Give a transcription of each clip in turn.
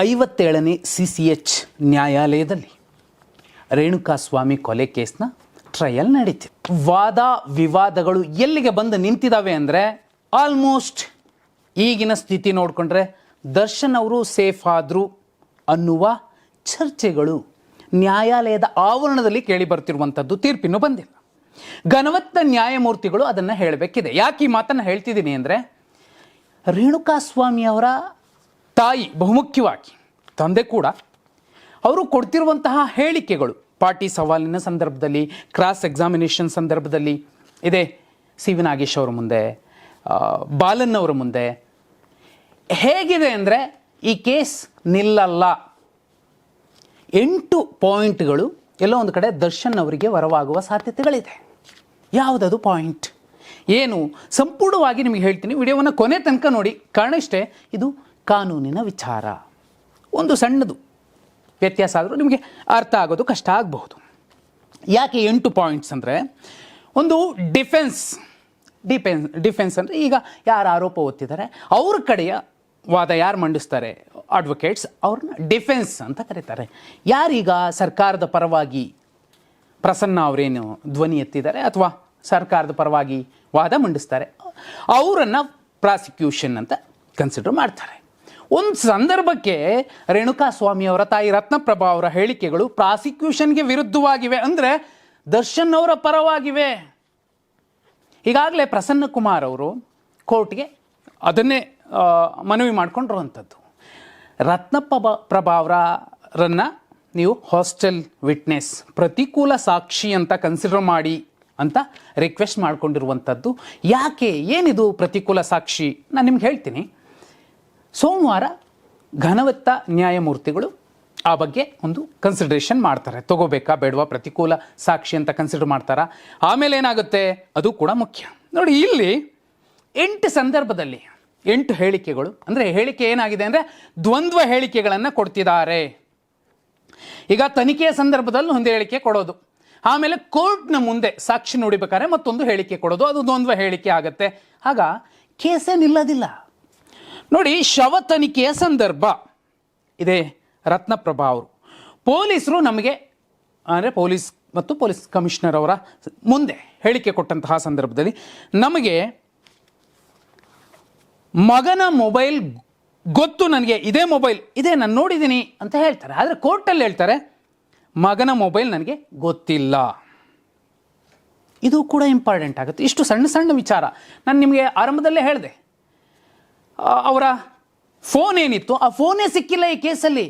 ಐವತ್ತೇಳನೇ C C H ನ್ಯಾಯಾಲಯದಲ್ಲಿ ರೇಣುಕಾಸ್ವಾಮಿ ಕೊಲೆ ಕೇಸ್ನ ಟ್ರಯಲ್ ನಡೀತಿದೆ. ವಾದ ವಿವಾದಗಳು ಎಲ್ಲಿಗೆ ಬಂದು ನಿಂತಿದ್ದಾವೆ ಅಂದರೆ ಆಲ್ಮೋಸ್ಟ್ ಈಗಿನ ಸ್ಥಿತಿ ನೋಡಿಕೊಂಡ್ರೆ ದರ್ಶನ್ ಅವರು ಸೇಫ್ ಆದರು ಅನ್ನುವ ಚರ್ಚೆಗಳು ನ್ಯಾಯಾಲಯದ ಆವರಣದಲ್ಲಿ ಕೇಳಿ ಬರ್ತಿರುವಂಥದ್ದು ತೀರ್ಪಿನೂ ಬಂದಿಲ್ಲ. ಘನವತ್ತ ನ್ಯಾಯಮೂರ್ತಿಗಳು ಅದನ್ನು ಹೇಳಬೇಕಿದೆ. ಯಾಕೆ ಈ ಮಾತನ್ನು ಹೇಳ್ತಿದ್ದೀನಿ ಅಂದರೆ ರೇಣುಕಾಸ್ವಾಮಿ ಅವರ ತಾಯಿ ಬಹುಮುಖ್ಯವಾಗಿ, ತಂದೆ ಕೂಡ, ಅವರು ಕೊಡ್ತಿರುವಂತಹ ಹೇಳಿಕೆಗಳು ಪಾರ್ಟಿ ಸವಾಲಿನ ಸಂದರ್ಭದಲ್ಲಿ ಕ್ರಾಸ್ ಎಕ್ಸಾಮಿನೇಷನ್ ಸಂದರ್ಭದಲ್ಲಿ, ಇದೆ, ಸಿ. ವಿ. ನಾಗೇಶ್ ಅವರ ಮುಂದೆ ಬಾಲನ್ ಅವರ ಮುಂದೆ. ಹೇಗಿದೆ ಅಂದರೆ, ಈ ಕೇಸ್ ನಿಲ್ಲಲ್ಲ. ಎಂಟು ಪಾಯಿಂಟ್ಗಳು, ಎಲ್ಲೋ ಒಂದು ಕಡೆ ದರ್ಶನ್ ಅವರಿಗೆ ವರವಾಗುವ ಸಾಧ್ಯತೆಗಳಿದೆ. ಯಾವುದದು ಪಾಯಿಂಟ್? ಏನು? ಸಂಪೂರ್ಣವಾಗಿ ನಿಮಗೆ ಹೇಳ್ತೀನಿ, ವಿಡಿಯೋವನ್ನು ಕೊನೆ ತನಕ ನೋಡಿ. ಕಾರಣ ಇಷ್ಟೇ, ಇದು ಕಾನೂನಿನ ವಿಚಾರ. ಒಂದು ಸಣ್ಣದು. ವ್ಯತ್ಯಾಸ ಆದರೂ ನಿಮಗೆ ಅರ್ಥ ಆಗೋದು ಕಷ್ಟ ಆಗಬಹುದು. ಯಾಕೆ ಎಂಟು ಪಾಯಿಂಟ್ಸ್ ಅಂದರೆ, ಒಂದು ಡಿಫೆನ್ಸ್ ಡಿಫೆನ್ಸ್ ಡಿಫೆನ್ಸ್ ಅಂದರೆ ಈಗ ಯಾರು ಆರೋಪ ಓದ್ತಿದ್ದಾರೆ ಅವ್ರ ಕಡೆಯ ವಾದ ಯಾರು ಮಂಡಿಸ್ತಾರೆ ಅಡ್ವೊಕೇಟ್ಸ್ ಅವ್ರನ್ನ ಡಿಫೆನ್ಸ್ ಅಂತ ಕರೀತಾರೆ. ಯಾರೀಗ ಸರ್ಕಾರದ ಪರವಾಗಿ ಪ್ರಸನ್ನ ಅವರೇನು ಧ್ವನಿ ಎತ್ತಿದ್ದಾರೆ ಅಥವಾ ಸರ್ಕಾರದ ಪರವಾಗಿ ವಾದ ಮಂಡಿಸ್ತಾರೆ, ಅವರನ್ನು ಪ್ರಾಸಿಕ್ಯೂಷನ್ ಅಂತ ಕನ್ಸಿಡರ್ ಮಾಡ್ತಾರೆ. ಒಂದು ಸಂದರ್ಭಕ್ಕೆ ರೇಣುಕಾ ಸ್ವಾಮಿ ಅವರ ತಾಯಿ ರತ್ನಪ್ರಭಾ ಅವರ ಹೇಳಿಕೆಗಳು ಪ್ರಾಸಿಕ್ಯೂಷನ್ಗೆ ವಿರುದ್ಧವಾಗಿವೆ ಅಂದರೆ ದರ್ಶನ್ ಅವರ ಪರವಾಗಿವೆ. ಈಗಾಗಲೇ ಪ್ರಸನ್ನ ಕುಮಾರ್ ಅವರು ಕೋರ್ಟ್ಗೆ ಅದನ್ನೇ ಮನವಿ ಮಾಡ್ಕೊಂಡಿರುವಂಥದ್ದು. ರತ್ನಪ್ರಭಾ ಪ್ರಭಾ ಅವರನ್ನ ನೀವು ಹಾಸ್ಟೆಲ್ ವಿಟ್ನೆಸ್, ಪ್ರತಿಕೂಲ ಸಾಕ್ಷಿ ಅಂತ ಕನ್ಸಿಡರ್ ಮಾಡಿ ಅಂತ ರಿಕ್ವೆಸ್ಟ್ ಮಾಡಿಕೊಂಡಿರುವಂಥದ್ದು. ಯಾಕೆ? ಏನಿದು ಪ್ರತಿಕೂಲ ಸಾಕ್ಷಿ? ನಾನು ನಿಮ್ಗೆ ಹೇಳ್ತೀನಿ. ಸೋಮವಾರ ಘನವತ್ತ ನ್ಯಾಯಮೂರ್ತಿಗಳು ಆ ಬಗ್ಗೆ ಒಂದು ಕನ್ಸಿಡರೇಷನ್ ಮಾಡ್ತಾರೆ. ತಗೋಬೇಕಾ ಬೇಡವಾ ಪ್ರತಿಕೂಲ ಸಾಕ್ಷಿ ಅಂತ ಕನ್ಸಿಡರ್ ಮಾಡ್ತಾರಾ? ಆಮೇಲೆ ಏನಾಗುತ್ತೆ? ಅದು ಕೂಡ ಮುಖ್ಯ. ನೋಡಿ, ಇಲ್ಲಿ ಎಂಟು ಸಂದರ್ಭದಲ್ಲಿ, ಎಂಟು ಹೇಳಿಕೆಗಳು, ಅಂದರೆ ಹೇಳಿಕೆ ಏನಾಗಿದೆ ಅಂದರೆ ದ್ವಂದ್ವ ಹೇಳಿಕೆಗಳನ್ನು ಕೊಡ್ತಿದ್ದಾರೆ. ಈಗ ತನಿಖೆಯ ಸಂದರ್ಭದಲ್ಲಿ ಒಂದು ಹೇಳಿಕೆ ಕೊಡೋದು. ಆಮೇಲೆ ಕೋರ್ಟ್ನ ಮುಂದೆ ಸಾಕ್ಷಿ ನೋಡಿಬೇಕಾದ್ರೆ ಮತ್ತೊಂದು ಹೇಳಿಕೆ ಕೊಡೋದು. ಅದು ದ್ವಂದ್ವ ಹೇಳಿಕೆ ಆಗುತ್ತೆ. ಆಗ ಕೇಸೇ ನಿಲ್ಲೋದಿಲ್ಲ ನೋಡಿ, ಶವ ತನಿಖೆಯ ಸಂದರ್ಭ. ಇದೆ, ರತ್ನಪ್ರಭಾ ಅವರು. ಪೊಲೀಸರು ನಮಗೆ, ಅಂದರೆ ಪೊಲೀಸ್ ಮತ್ತು ಪೊಲೀಸ್ ಕಮಿಷನರ್ ಅವರ ಮುಂದೆ ಹೇಳಿಕೆ ಕೊಟ್ಟಂತಹ ಸಂದರ್ಭದಲ್ಲಿ ನಮಗೆ ಮಗನ ಮೊಬೈಲ್ ಗೊತ್ತು ನನಗೆ, ಇದೇ ಮೊಬೈಲ್, ಇದೇ ನಾನು ನೋಡಿದ್ದೀನಿ ಅಂತ ಹೇಳ್ತಾರೆ. ಆದರೆ ಕೋರ್ಟಲ್ಲಿ ಹೇಳ್ತಾರೆ, ಮಗನ ಮೊಬೈಲ್ ನನಗೆ ಗೊತ್ತಿಲ್ಲ. ಇದು ಕೂಡ ಇಂಪಾರ್ಟೆಂಟ್ ಆಗುತ್ತೆ. ಇಷ್ಟು ಸಣ್ಣ ಸಣ್ಣ ವಿಚಾರ. ನಾನು ನಿಮಗೆ ಆರಂಭದಲ್ಲೇ ಹೇಳಿದೆ. ಅವರ ಫೋನ್ ಏನಿತ್ತು? ಆ ಫೋನೇ ಸಿಕ್ಕಿಲ್ಲ ಈ ಕೇಸಲ್ಲಿ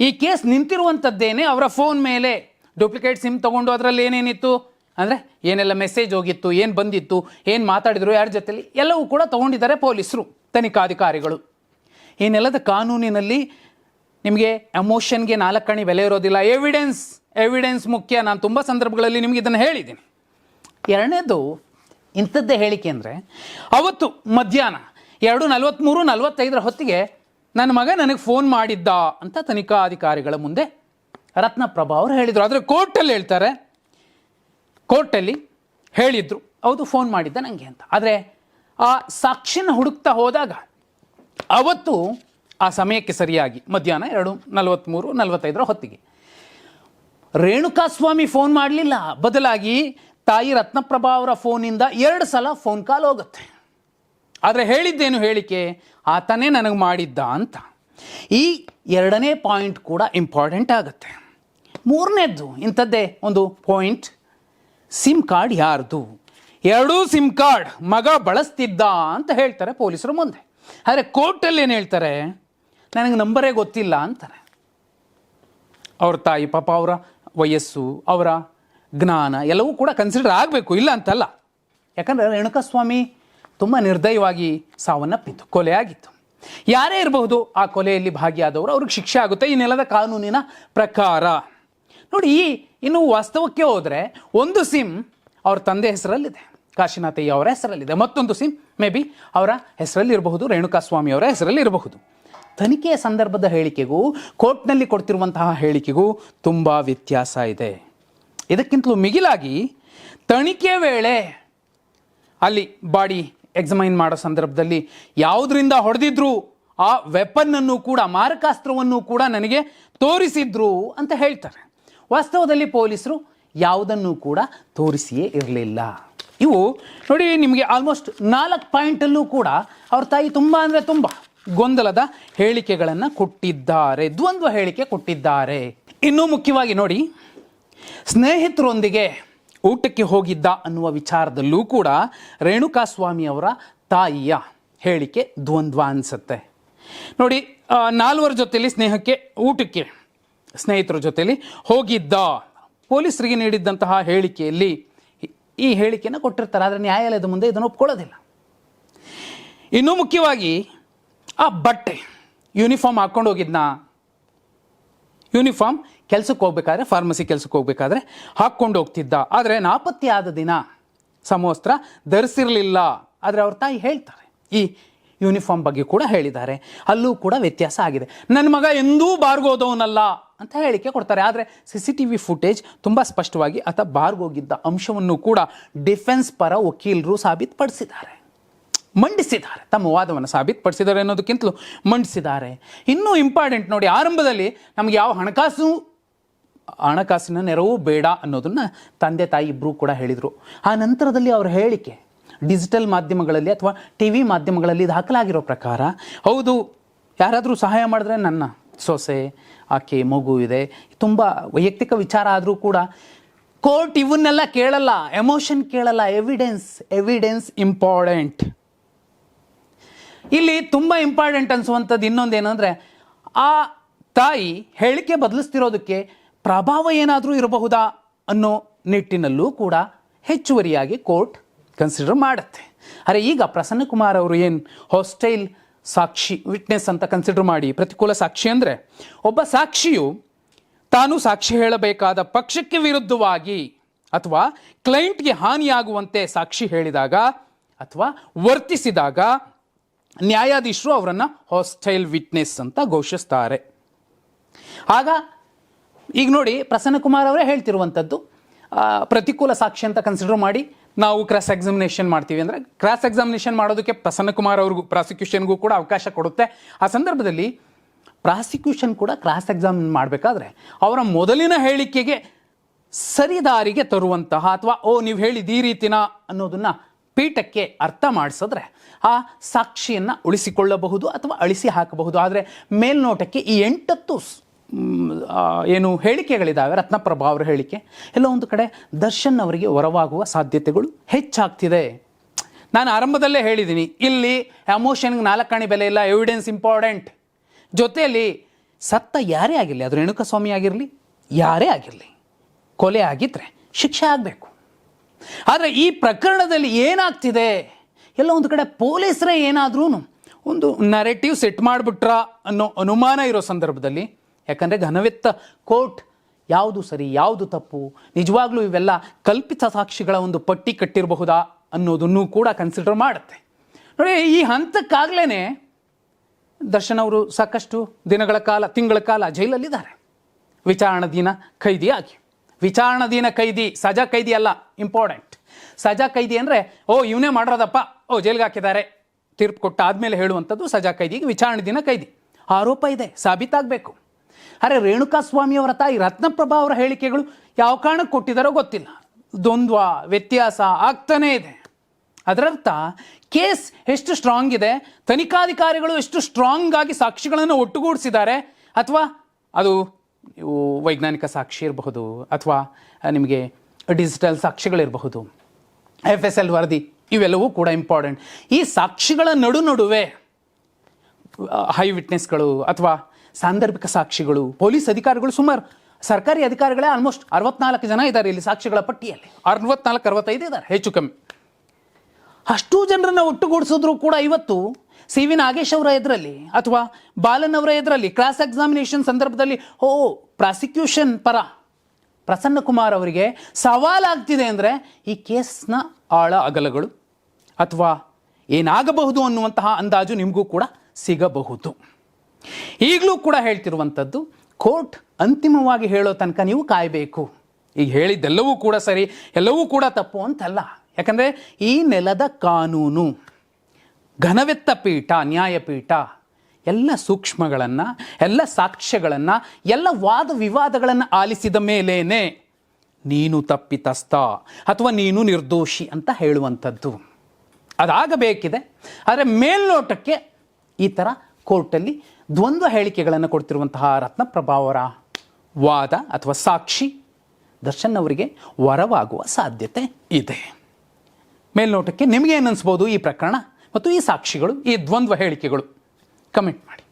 ಈ ಕೇಸ್ ನಿಂತಿರುವಂಥದ್ದೇನೆ ಅವರ ಫೋನ್ ಮೇಲೆ. ಡೂಪ್ಲಿಕೇಟ್ ಸಿಮ್ ತೊಗೊಂಡು ಅದರಲ್ಲಿ ಏನೇನಿತ್ತು? ಅಂದರೆ ಏನೆಲ್ಲ ಮೆಸೇಜ್ ಹೋಗಿತ್ತು, ಏನು ಬಂದಿತ್ತು, ಏನು ಮಾತಾಡಿದ್ರು, ಯಾರ ಜೊತೆಲಿ ಎಲ್ಲವೂ ಕೂಡ ತೊಗೊಂಡಿದ್ದಾರೆ ಪೊಲೀಸರು, ತನಿಖಾಧಿಕಾರಿಗಳು. ಏನೆಲ್ಲದ ಕಾನೂನಿನಲ್ಲಿ ನಿಮಗೆ ಎಮೋಷನ್ಗೆ ನಾಲ್ಕಣಿ ಬೆಲೆ ಇರೋದಿಲ್ಲ. ಎವಿಡೆನ್ಸ್ ಎವಿಡೆನ್ಸ್ ಮುಖ್ಯ. ನಾನು ತುಂಬ ಸಂದರ್ಭಗಳಲ್ಲಿ ನಿಮಗೆ ಇದನ್ನು ಹೇಳಿದ್ದೀನಿ. ಎರಡನೇದು, ಇಂಥದ್ದೇ ಹೇಳಿಕೆ ಅಂದರೆ, ಅವತ್ತು ಮಧ್ಯಾಹ್ನ ಎರಡು ನಲವತ್ತ್ಮೂರು ನಲವತ್ತೈದರ ಹೊತ್ತಿಗೆ ನನ್ನ ಮಗ ನನಗೆ ಫೋನ್ ಮಾಡಿದ್ದ ಅಂತ ತನಿಖಾಧಿಕಾರಿಗಳ ಮುಂದೆ ರತ್ನಪ್ರಭಾ ಅವರು ಹೇಳಿದರು. ಆದರೆ ಕೋರ್ಟಲ್ಲಿ ಹೇಳ್ತಾರೆ, ಕೋರ್ಟಲ್ಲಿ ಹೇಳಿದ್ರು, ಹೌದು ಫೋನ್ ಮಾಡಿದ್ದ ನನಗೆ ಅಂತ. ಆದರೆ ಆ ಸಾಕ್ಷಿನ ಹುಡುಕ್ತಾ ಹೋದಾಗ ಅವತ್ತು ಆ ಸಮಯಕ್ಕೆ ಸರಿಯಾಗಿ ಮಧ್ಯಾಹ್ನ ಎರಡು ನಲವತ್ತ್ಮೂರು ನಲವತ್ತೈದರ ಹೊತ್ತಿಗೆ ರೇಣುಕಾಸ್ವಾಮಿ ಫೋನ್ ಮಾಡಲಿಲ್ಲ. ಬದಲಾಗಿ ತಾಯಿ ರತ್ನಪ್ರಭಾ ಅವರ ಫೋನಿಂದ ಎರಡು ಸಲ ಫೋನ್ ಕಾಲ್ ಹೋಗುತ್ತೆ. ಆದರೆ ಹೇಳಿದ್ದೇನು ಹೇಳಿಕೆ? ಆತನೇ ನನಗೆ ಮಾಡಿದ್ದ ಅಂತ. ಈ ಎರಡನೇ ಪಾಯಿಂಟ್ ಕೂಡ ಇಂಪಾರ್ಟೆಂಟ್ ಆಗುತ್ತೆ. ಮೂರನೇದ್ದು, ಇಂಥದ್ದೇ ಒಂದು ಪಾಯಿಂಟ್. ಸಿಮ್ ಕಾರ್ಡ್ ಯಾರ್ದು? ಎರಡೂ ಸಿಮ್ ಕಾರ್ಡ್, ಮಗ ಬಳಸ್ತಿದ್ದ ಅಂತ ಹೇಳ್ತಾರೆ ಪೊಲೀಸರು ಮುಂದೆ. ಆದರೆ ಕೋರ್ಟಲ್ಲಿ ಏನು ಹೇಳ್ತಾರೆ? ನನಗೆ ನಂಬರೇ ಗೊತ್ತಿಲ್ಲ ಅಂತಾರೆ. ಅವ್ರ ತಾಯಿ ಪಾಪ ಅವರ ವಯಸ್ಸು, ಅವರ ಜ್ಞಾನ ಎಲ್ಲವೂ ಕೂಡ ಕನ್ಸಿಡರ್ ಆಗಬೇಕು, ಇಲ್ಲ ಅಂತಲ್ಲ. ಯಾಕಂದರೆ ರೇಣುಕಾಸ್ವಾಮಿ ತುಂಬ ನಿರ್ದಯವಾಗಿ ಸಾವನ್ನಪ್ಪಿತ್ತು ಕೊಲೆ ಆಗಿತ್ತು ಯಾರೇ ಇರಬಹುದು, ಆ ಕೊಲೆಯಲ್ಲಿ ಭಾಗಿಯಾದವರು ಅವ್ರಿಗೆ ಶಿಕ್ಷೆ ಆಗುತ್ತೆ, ಈ ನೆಲದ ಕಾನೂನಿನ ಪ್ರಕಾರ. ನೋಡಿ ಇನ್ನು ವಾಸ್ತವಕ್ಕೆ ಹೋದರೆ ಒಂದು ಸಿಮ್ ಅವ್ರ ತಂದೆ ಹೆಸರಲ್ಲಿದೆ. ಕಾಶಿನಾಥಯ್ಯ ಅವರ ಹೆಸರಲ್ಲಿದೆ. ಮತ್ತೊಂದು ಸಿಮ್, ಮೇ ಬಿ, ಅವರ ಹೆಸರಲ್ಲಿ ಇರಬಹುದು ರೇಣುಕಾಸ್ವಾಮಿ ಅವರ ಹೆಸರಲ್ಲಿರಬಹುದು. ತನಿಖೆಯ ಸಂದರ್ಭದ ಹೇಳಿಕೆಗೂ, ಕೋರ್ಟ್ನಲ್ಲಿ ಕೊಡ್ತಿರುವಂತಹ ಹೇಳಿಕೆಗೂ ತುಂಬ ವ್ಯತ್ಯಾಸ ಇದೆ. ಇದಕ್ಕಿಂತಲೂ ಮಿಗಿಲಾಗಿ, ತನಿಖೆ ವೇಳೆ ಅಲ್ಲಿ ಬಾಡಿ ಎಕ್ಸಾಮೈನ್ ಮಾಡೋ ಸಂದರ್ಭದಲ್ಲಿ ಯಾವುದರಿಂದ ಹೊಡೆದಿದ್ರು, ಆ ವೆಪನ್ನನ್ನು ಕೂಡ, ಮಾರಕಾಸ್ತ್ರವನ್ನು ಕೂಡ ನನಗೆ ತೋರಿಸಿದ್ರು ಅಂತ ಹೇಳ್ತಾರೆ. ವಾಸ್ತವದಲ್ಲಿ ಪೊಲೀಸರು ಯಾವುದನ್ನು ಕೂಡ ತೋರಿಸಿಯೇ ಇರಲಿಲ್ಲ. ಇವು ನೋಡಿ, ನಿಮಗೆ ಆಲ್ಮೋಸ್ಟ್ ನಾಲ್ಕು ಪಾಯಿಂಟಲ್ಲೂ ಕೂಡ ಅವ್ರ ತಾಯಿ ತುಂಬ ಅಂದರೆ ತುಂಬ ಗೊಂದಲದ ಹೇಳಿಕೆಗಳನ್ನು ಕೊಟ್ಟಿದ್ದಾರೆ, ದ್ವಂದ್ವ ಹೇಳಿಕೆ ಕೊಟ್ಟಿದ್ದಾರೆ. ಇನ್ನೂ ಮುಖ್ಯವಾಗಿ ನೋಡಿ, ಸ್ನೇಹಿತರೊಂದಿಗೆ ಊಟಕ್ಕೆ ಹೋಗಿದ್ದ ಅನ್ನುವ ವಿಚಾರದಲ್ಲೂ ಕೂಡ ರೇಣುಕಾಸ್ವಾಮಿ ಅವರ ತಾಯಿಯ ಹೇಳಿಕೆ ದ್ವಂದ್ವ ಅನಿಸುತ್ತೆ. ನೋಡಿ ನಾಲ್ವರ ಜೊತೆಯಲ್ಲಿ ಸ್ನೇಹಕ್ಕೆ, ಊಟಕ್ಕೆ ಸ್ನೇಹಿತರ ಜೊತೆಯಲ್ಲಿ ಹೋಗಿದ್ದ ಪೊಲೀಸರಿಗೆ ನೀಡಿದ್ದಂತಹ ಹೇಳಿಕೆಯಲ್ಲಿ ಈ- ಹೇಳಿಕೆಯನ್ನು ಕೊಟ್ಟಿರ್ತಾರೆ, ಆದರೆ ನ್ಯಾಯಾಲಯದ ಮುಂದೆ ಇದನ್ನು ಒಪ್ಕೊಳ್ಳೋದಿಲ್ಲ. ಇನ್ನೂ ಮುಖ್ಯವಾಗಿ ಆ ಬಟ್ಟೆ, ಯೂನಿಫಾರ್ಮ್ ಹಾಕ್ಕೊಂಡು ಹೋಗಿದ್ನಾ ಯೂನಿಫಾರ್ಮ್ ಕೆಲಸಕ್ಕೆ ಹೋಗ್ಬೇಕಾದ್ರೆ ಫಾರ್ಮಸಿ ಕೆಲಸಕ್ಕೆ ಹೋಗ್ಬೇಕಾದ್ರೆ ಹಾಕ್ಕೊಂಡು ಹೋಗ್ತಿದ್ದ. ಆದರೆ ನಾಪತ್ತೆ ಆದ ದಿನ ಸಮವಸ್ತ್ರ ಧರಿಸಿರಲಿಲ್ಲ. ಆದರೆ ಅವ್ರ ತಾಯಿ ಹೇಳ್ತಾರೆ, ಈ ಯೂನಿಫಾರ್ಮ್ ಬಗ್ಗೆ ಕೂಡ ಹೇಳಿದ್ದಾರೆ. ಅಲ್ಲೂ ಕೂಡ ವ್ಯತ್ಯಾಸ ಆಗಿದೆ. ನನ್ನ ಮಗ ಎಂದೂ ಬಾರ್ಗೋದವನಲ್ಲ ಅಂತ ಹೇಳಿಕೆ ಕೊಡ್ತಾರೆ. ಆದರೆ C C T V footage ತುಂಬ ಸ್ಪಷ್ಟವಾಗಿ ಆತ ಬಾರ್ಗೋಗಿದ್ದ ಅಂಶವನ್ನು ಕೂಡ ಡಿಫೆನ್ಸ್ ಪರ ವಕೀಲರು ಸಾಬೀತುಪಡಿಸಿದ್ದಾರೆ. ಮಂಡಿಸಿದ್ದಾರೆ. ತಮ್ಮ ವಾದವನ್ನು ಸಾಬೀತುಪಡಿಸಿದ್ದಾರೆ ಅನ್ನೋದಕ್ಕಿಂತಲೂ ಮಂಡಿಸಿದ್ದಾರೆ. ಇನ್ನೂ ಇಂಪಾರ್ಟೆಂಟ್ ನೋಡಿ, ಆರಂಭದಲ್ಲಿ ನಮಗೆ ಯಾವ ಹಣಕಾಸು, ಹಣಕಾಸಿನ ನೆರವು ಬೇಡ ಅನ್ನೋದನ್ನು ತಂದೆ ತಾಯಿ ಇಬ್ಬರು ಕೂಡ ಹೇಳಿದರು. ಆ ನಂತರದಲ್ಲಿ ಅವರ ಹೇಳಿಕೆ ಡಿಜಿಟಲ್ ಮಾಧ್ಯಮಗಳಲ್ಲಿ ಅಥವಾ ಟಿ ವಿ ಮಾಧ್ಯಮಗಳಲ್ಲಿ ದಾಖಲಾಗಿರೋ ಪ್ರಕಾರ, ಹೌದು, ಯಾರಾದರೂ ಸಹಾಯ ಮಾಡಿದ್ರೆ ನನ್ನ ಸೊಸೆ, ಆಕೆ, ಮಗು ಇದೆ. ತುಂಬ ವೈಯಕ್ತಿಕ ವಿಚಾರ ಆದರೂ ಕೂಡ ಕೋರ್ಟ್ ಇವನ್ನೆಲ್ಲ ಕೇಳಲ್ಲ ಎಮೋಷನ್ ಕೇಳಲ್ಲ ಎವಿಡೆನ್ಸ್ ಎವಿಡೆನ್ಸ್ ಇಂಪಾರ್ಟೆಂಟ್ ಇಲ್ಲಿ ತುಂಬ ಇಂಪಾರ್ಟೆಂಟ್ ಅನಿಸುವಂಥದ್ದು ಇನ್ನೊಂದೇನಂದರೆ ಆ ತಾಯಿ ಹೇಳಿಕೆ ಬದಲಿಸ್ತಿರೋದಕ್ಕೆ ಪ್ರಭಾವ ಏನಾದರೂ ಇರಬಹುದಾ ಅನ್ನೋ ನಿಟ್ಟಿನಲ್ಲೂ ಕೂಡ ಹೆಚ್ಚುವರಿಯಾಗಿ ಕೋರ್ಟ್ ಕನ್ಸಿಡರ್ ಮಾಡುತ್ತೆ. ಅರೆ ಈಗ ಪ್ರಸನ್ನ ಕುಮಾರ್ ಅವರು ಏನು ಹಾಸ್ಟೈಲ್ ಸಾಕ್ಷಿ ವಿಟ್ನೆಸ್ ಅಂತ ಕನ್ಸಿಡರ್ ಮಾಡಿ, ಪ್ರತಿಕೂಲ ಸಾಕ್ಷಿ ಅಂದರೆ, ಒಬ್ಬ ಸಾಕ್ಷಿಯು ತಾನು ಸಾಕ್ಷಿ ಹೇಳಬೇಕಾದ ಪಕ್ಷಕ್ಕೆ ವಿರುದ್ಧವಾಗಿ ಅಥವಾ ಕ್ಲೈಂಟ್ಗೆ ಹಾನಿಯಾಗುವಂತೆ ಸಾಕ್ಷಿ ಹೇಳಿದಾಗ ಅಥವಾ ವರ್ತಿಸಿದಾಗ ನ್ಯಾಯಾಧೀಶರು ಅವರನ್ನು ಹಾಸ್ಟೈಲ್ ವಿಟ್ನೆಸ್ ಅಂತ ಘೋಷಿಸ್ತಾರೆ. ಆಗ ಈಗ ನೋಡಿ ಪ್ರಸನ್ನ ಕುಮಾರ್ ಅವರೇ ಹೇಳ್ತಿರುವಂಥದ್ದು ಪ್ರತಿಕೂಲ ಸಾಕ್ಷಿ ಅಂತ ಕನ್ಸಿಡರ್ ಮಾಡಿ ನಾವು ಕ್ರಾಸ್ ಎಕ್ಸಾಮಿನೇಷನ್ ಮಾಡ್ತೀವಿ ಅಂದರೆ ಕ್ರಾಸ್ ಎಕ್ಸಾಮಿನೇಷನ್ ಮಾಡೋದಕ್ಕೆ ಪ್ರಸನ್ನ ಕುಮಾರ್ ಅವ್ರಿಗೂ ಪ್ರಾಸಿಕ್ಯೂಷನ್ಗೂ ಕೂಡ ಅವಕಾಶ ಕೊಡುತ್ತೆ. ಆ ಸಂದರ್ಭದಲ್ಲಿ ಪ್ರಾಸಿಕ್ಯೂಷನ್ ಕೂಡ ಕ್ರಾಸ್ ಎಕ್ಸಾಮ್ ಮಾಡಬೇಕಾದ್ರೆ ಅವರ ಮೊದಲಿನ ಹೇಳಿಕೆಗೆ ಸರಿದಾರಿಗೆ ತರುವಂತಹ ಅಥವಾ, ಓ, ನೀವು ಹೇಳಿದ ಈ ರೀತಿನ ಅನ್ನೋದನ್ನು ಪೀಠಕ್ಕೆ ಅರ್ಥ ಮಾಡಿಸಿದ್ರೆ ಆ ಸಾಕ್ಷಿಯನ್ನು ಉಳಿಸಿಕೊಳ್ಳಬಹುದು ಅಥವಾ ಅಳಿಸಿ ಹಾಕಬಹುದು. ಆದರೆ ಮೇಲ್ನೋಟಕ್ಕೆ ಈ ಎಂಟತ್ತು ಏನು ಹೇಳಿಕೆಗಳಿದ್ದಾವೆ ರತ್ನಪ್ರಭಾ ಅವರ ಹೇಳಿಕೆ, ಎಲ್ಲ ಒಂದು ಕಡೆ ದರ್ಶನ್ ಅವರಿಗೆ ಹೊರವಾಗುವ ಸಾಧ್ಯತೆಗಳು ಹೆಚ್ಚಾಗ್ತಿದೆ. ನಾನು ಆರಂಭದಲ್ಲೇ ಹೇಳಿದ್ದೀನಿ ಇಲ್ಲಿ ಎಮೋಷನ್ಗೆ ನಾಲ್ಕಾಣಿ ಬೆಲೆ ಇಲ್ಲ, ಎವಿಡೆನ್ಸ್ ಇಂಪಾರ್ಟೆಂಟ್. ಜೊತೆಯಲ್ಲಿ ಸತ್ತ ಯಾರೇ ಆಗಿರಲಿ ಅದು ರೇಣುಕಸ್ವಾಮಿ ಆಗಿರಲಿ, ಯಾರೇ ಆಗಿರಲಿ, ಕೊಲೆ ಆಗಿದ್ರೆ ಶಿಕ್ಷೆ ಆಗಬೇಕು. ಆದರೆ ಈ ಪ್ರಕರಣದಲ್ಲಿ ಏನಾಗ್ತಿದೆ? ಎಲ್ಲ ಒಂದು ಕಡೆ ಪೊಲೀಸರೇ ಏನಾದ್ರೂ ಒಂದು ನರೇಟಿವ್ ಸೆಟ್ ಮಾಡಿಬಿಟ್ರ ಅನ್ನೋ ಅನುಮಾನ ಇರೋ ಸಂದರ್ಭದಲ್ಲಿ, ಯಾಕಂದರೆ ಘನವೆತ್ತ ಕೋರ್ಟ್ ಯಾವುದು ಸರಿ, ಯಾವುದು ತಪ್ಪು, ನಿಜವಾಗ್ಲೂ ಇವೆಲ್ಲ ಕಲ್ಪಿತ ಸಾಕ್ಷಿಗಳ ಒಂದು ಪಟ್ಟಿ ಕಟ್ಟಿರಬಹುದಾ ಅನ್ನೋದನ್ನು ಕೂಡ ಕನ್ಸಿಡರ್ ಮಾಡುತ್ತೆ. ನೋಡಿ, ಈ ಹಂತಕ್ಕಾಗಲೇ ದರ್ಶನ್ ಅವರು ಸಾಕಷ್ಟು ದಿನಗಳ ಕಾಲ, ತಿಂಗಳ ಕಾಲ ಜೈಲಲ್ಲಿದ್ದಾರೆ. ವಿಚಾರಣಾಧೀನ ಖೈದಿಯಾಗಿ ವಿಚಾರಣಾಧೀನ ಖೈದಿ ಸಜಾ ಖೈದಿ ಅಲ್ಲ ಇಂಪಾರ್ಟೆಂಟ್ ಸಜಾ ಕೈದಿ ಅಂದರೆ, ಓ, ಇವನೇ ಮಾಡಿರೋದಪ್ಪ. ಓ, ಜೈಲಿಗೆ ಹಾಕಿದ್ದಾರೆ. ತೀರ್ಪು ಕೊಟ್ಟ ಆದಮೇಲೆ ಹೇಳುವಂಥದ್ದು ಸಜಾ ಕೈದಿಗೆ ವಿಚಾರಣೆ ದಿನ ಕೈದಿ. ಆರೋಪ ಇದೆ, ಸಾಬೀತಾಗಬೇಕು. ಅರೆ, ರೇಣುಕಾಸ್ವಾಮಿ ಅವರ ತಾಯಿ ರತ್ನಪ್ರಭಾ ಅವರ ಹೇಳಿಕೆಗಳು ಯಾವ ಕಾರಣಕ್ಕೆ ಕೊಟ್ಟಿದ್ದಾರೋ ಗೊತ್ತಿಲ್ಲ. ದ್ವಂದ್ವ, ವ್ಯತ್ಯಾಸ ಆಗ್ತಾನೇ ಇದೆ. ಅದರರ್ಥ, ಕೇಸ್ ಎಷ್ಟು ಸ್ಟ್ರಾಂಗ್ ಇದೆ, ತನಿಖಾಧಿಕಾರಿಗಳು ಎಷ್ಟು ಸ್ಟ್ರಾಂಗ್ ಆಗಿ ಸಾಕ್ಷಿಗಳನ್ನು ಒಟ್ಟುಗೂಡಿಸಿದ್ದಾರೆ, ಅಥವಾ ಅದು ವೈಜ್ಞಾನಿಕ ಸಾಕ್ಷಿ ಇರಬಹುದು, ಅಥವಾ ನಿಮಗೆ ಡಿಜಿಟಲ್ ಸಾಕ್ಷಿಗಳಿರಬಹುದು. ಎಫ್ ಎಸ್ ಎಲ್ ವರದಿ, ಇವೆಲ್ಲವೂ ಕೂಡ ಇಂಪಾರ್ಟೆಂಟ್ ಈ ಸಾಕ್ಷಿಗಳ ನಡು ನಡುವೆ ಹೈ ವಿಟ್ನೆಸ್ಗಳು ಅಥವಾ ಸಾಂದರ್ಭಿಕ ಸಾಕ್ಷಿಗಳು, ಪೊಲೀಸ್ ಅಧಿಕಾರಿಗಳು ಸುಮಾರು, ಸರ್ಕಾರಿ ಅಧಿಕಾರಿಗಳೇ ಆಲ್ಮೋಸ್ಟ್ ಅರವತ್ನಾಲ್ಕು ಜನ ಇದ್ದಾರೆ ಇಲ್ಲಿ ಸಾಕ್ಷಿಗಳ ಪಟ್ಟಿಯಲ್ಲಿ. ಅರವತ್ನಾಲ್ಕು, ಅರವತ್ತೈದು ಇದ್ದಾರೆ, ಹೆಚ್ಚು ಕಮ್ಮಿ. ಅಷ್ಟು ಜನರನ್ನು ಒಟ್ಟುಗೂಡಿಸಿದ್ರು ಕೂಡ ಇವತ್ತು ಸಿ ವಿ ನಾಗೇಶ್ ಅವರ ಎದುರಲ್ಲಿ ಅಥವಾ ಬಾಲನ್ ಅವರ ಎದುರಲ್ಲಿ ಕ್ರಾಸ್ ಎಕ್ಸಾಮಿನೇಷನ್ ಸಂದರ್ಭದಲ್ಲಿ, ಓ ಪ್ರಾಸಿಕ್ಯೂಷನ್ ಪರ ಪ್ರಸನ್ನ ಕುಮಾರ್ ಅವರಿಗೆ ಸವಾಲಾಗ್ತಿದೆ ಅಂದರೆ ಈ ಕೇಸ್ನ ಆಳ ಅಗಲಗಳು ಅಥವಾ ಏನಾಗಬಹುದು ಅನ್ನುವಂತಹ ಅಂದಾಜು ನಿಮಗೂ ಕೂಡ ಸಿಗಬಹುದು. ಈಗಲೂ ಕೂಡ ಹೇಳ್ತಿರುವಂಥದ್ದು, ಕೋರ್ಟ್ ಅಂತಿಮವಾಗಿ ಹೇಳೋ ತನಕ ನೀವು ಕಾಯಬೇಕು. ಈಗ ಹೇಳಿದ್ದೆಲ್ಲವೂ ಕೂಡ ಸರಿ, ಎಲ್ಲವೂ ಕೂಡ ತಪ್ಪು ಅಂತಲ್ಲ. ಯಾಕಂದರೆ ಈ ನೆಲದ ಕಾನೂನು ಘನವೆತ್ತ ಪೀಠ, ನ್ಯಾಯಪೀಠ ಎಲ್ಲ ಸೂಕ್ಷ್ಮಗಳನ್ನು, ಎಲ್ಲ ಸಾಕ್ಷ್ಯಗಳನ್ನು, ಎಲ್ಲ ವಾದ ವಿವಾದಗಳನ್ನು ಆಲಿಸಿದ ಮೇಲೇನೆ ನೀನು ತಪ್ಪಿತಸ್ಥ ಅಥವಾ ನೀನು ನಿರ್ದೋಷಿ ಅಂತ ಹೇಳುವಂಥದ್ದು. ಅದಾಗಬೇಕಿದೆ. ಆದರೆ ಮೇಲ್ನೋಟಕ್ಕೆ ಈ ಥರ ಕೋರ್ಟಲ್ಲಿ ದ್ವಂದ್ವ ಹೇಳಿಕೆಗಳನ್ನು ಕೊಡ್ತಿರುವಂತಹ ರತ್ನ ಪ್ರಭಾವರ ವಾದ ಅಥವಾ ಸಾಕ್ಷಿ ದರ್ಶನ್ ಅವರಿಗೆ ವರವಾಗುವ ಸಾಧ್ಯತೆ ಇದೆ. ಮೇಲ್ನೋಟಕ್ಕೆ ನಿಮಗೆ ಏನು ಅನಿಸ್ಬೋದು ಈ ಪ್ರಕರಣ ಮತ್ತು ಈ ಸಾಕ್ಷಿಗಳು, ಈ ದ್ವಂದ್ವ ಹೇಳಿಕೆಗಳು? ಕಮೆಂಟ್ ಮಾಡಿ.